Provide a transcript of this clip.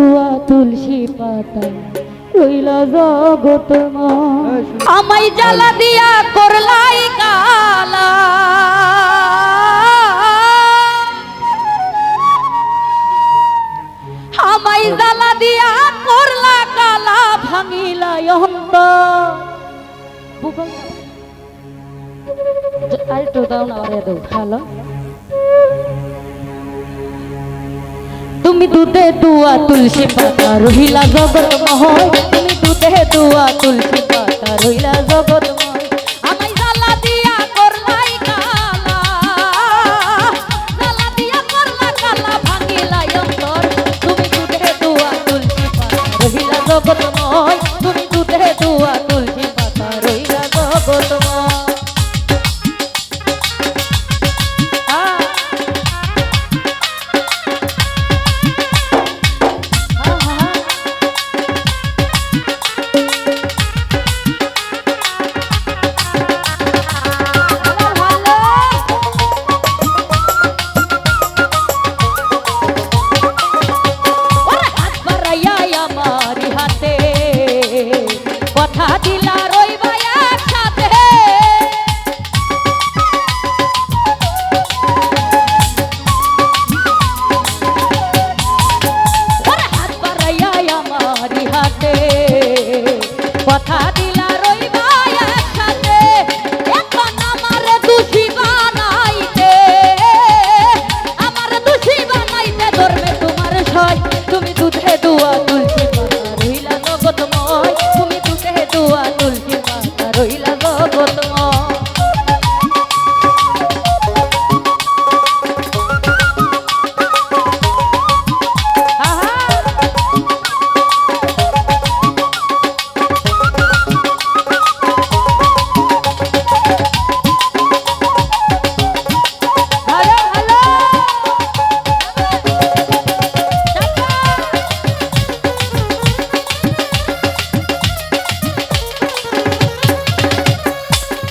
দুয়া তুলসী পাতা রইলা জগত আমায় জ্বালা দিয়া করলাই কালা। আমায় জ্বালা দিয়া করলা কালা ভাঙিলা অন্ত আরেকটু দাও না, আরে দাও হ্যালো তুমি দুধে দুয়া তুলসী পাতা, রহিলা জগত অন্তর। তুমি দুধে দুয়া তুলসী পাতা, রহিলা জগত তুমি